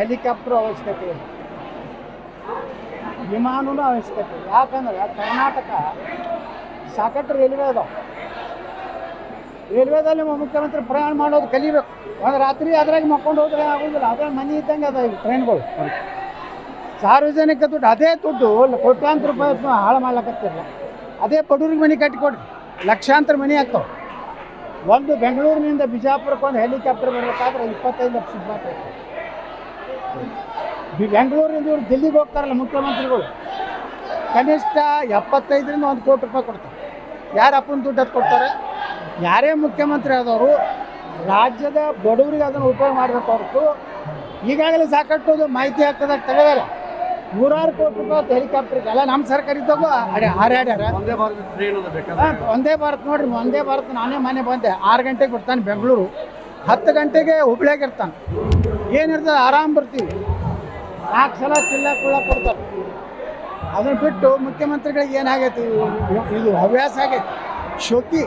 Helicopter ಅವಶ್ಯಕತೆ ಇದೆ ವಿಮಾನನೂ ಅವಶ್ಯಕತೆ ಯಾಕಂದ್ರೆ ಕರ್ನಾಟಕ ಸಾಕಷ್ಟು ರೈಲ್ವೆ ಅದಾವೆ. ರೈಲ್ವೆದಲ್ಲಿ ಮುಖ್ಯಮಂತ್ರಿ ಪ್ರಯಾಣ ಮಾಡೋದು ಕಲಿಬೇಕು. ಒಂದು ರಾತ್ರಿ ಅದ್ರಾಗ ಮಕ್ಕೊಂಡು ಹೋದ್ರೆ ಆಗೋದಿಲ್ಲ. ಅದೇ ಮನೆ ಇದ್ದಂಗೆ ಅದ ಈಗ ಟ್ರೈನ್ಗಳು. ಸಾರ್ವಜನಿಕ ದುಡ್ಡು, ಅದೇ ದುಡ್ಡು ಕೋಟ್ಯಾಂತರ ರೂಪಾಯಿ ಹಾಳು ಮಾಡ್ಲಕತ್ತಿರಲ್ಲ ಅದೇ ಬಡೂರಿಗೆ ಮನೆ ಕಟ್ಟಿಕೊಡ್ರಿ. ಲಕ್ಷಾಂತರ ಮನೆ ಆಗ್ತಾವೆ. ಒಂದು ಬೆಂಗಳೂರಿನಿಂದ ಬಿಜಾಪುರಕ್ಕೆ ಒಂದು ಹೆಲಿಕಾಪ್ಟರ್ ಬರಬೇಕಾದ್ರೆ ಇಪ್ಪತ್ತೈದು ಲಕ್ಷ. ಬಿ- ಬೆಂಗಳೂರಿಂದ ಇವರು ದಿಲ್ಲಿಗೆ ಹೋಗ್ತಾರಲ್ಲ ಮುಖ್ಯಮಂತ್ರಿಗಳು ಕನಿಷ್ಠ ಎಪ್ಪತ್ತೈದರಿಂದ ಒಂದು ಕೋಟಿ ರೂಪಾಯಿ ಕೊಡ್ತಾರೆ. ಯಾರು ಅಪ್ಪನ ದುಡ್ಡು ಅದು ಕೊಡ್ತಾರೆ? ಯಾರೇ ಮುಖ್ಯಮಂತ್ರಿ ಆದವರು ರಾಜ್ಯದ ಬಡವರಿಗೆ ಅದನ್ನು ಉಪಯೋಗ ಮಾಡಬೇಕು ಹೊರತು ಈಗಾಗಲೇ ಸಾಕಷ್ಟು ಅದು ಮಾಹಿತಿ ಹಾಕೋದಾಗ ತೆಗೆದಾರೆ ನೂರಾರು ಕೋಟಿ ರೂಪಾಯಿ ಹೆಲಿಕಾಪ್ಟರ್ಗೆ ಅಲ್ಲ ನಮ್ಮ ಸರ್ಕಾರ ಇದ್ದಾಗೂ ಅಡೆ ಹಾರಾಡ್ಯಾರ ಒಂದೇ ಭಾರತ್ ನೋಡ್ರಿ ಒಂದೇ ಭಾರತ್ ನಾನೇ ಮನೆ ಬಂದೆ. ಆರು ಗಂಟೆಗೆ ಬರ್ತಾನೆ ಬೆಂಗಳೂರು. ಹತ್ತು ಗಂಟೆಗೆ ಹುಬ್ಳಿಯಾಗ ಇರ್ತಾನೆ ಏನಿರ್ತದೆ ಆರಾಮ್ ಬರ್ತೀವಿ. ನಾಲ್ಕು ಸಲ ಕಿಲ್ಲ ಕುಳ್ಳ ಕೊಡ್ತಾರೆ. ಅದನ್ನು ಬಿಟ್ಟು ಮುಖ್ಯಮಂತ್ರಿಗಳಿಗೆ ಏನಾಗೈತಿ? ಇದು- ಹವ್ಯಾಸ ಆಗೈತಿ. ಶೋಕಿ.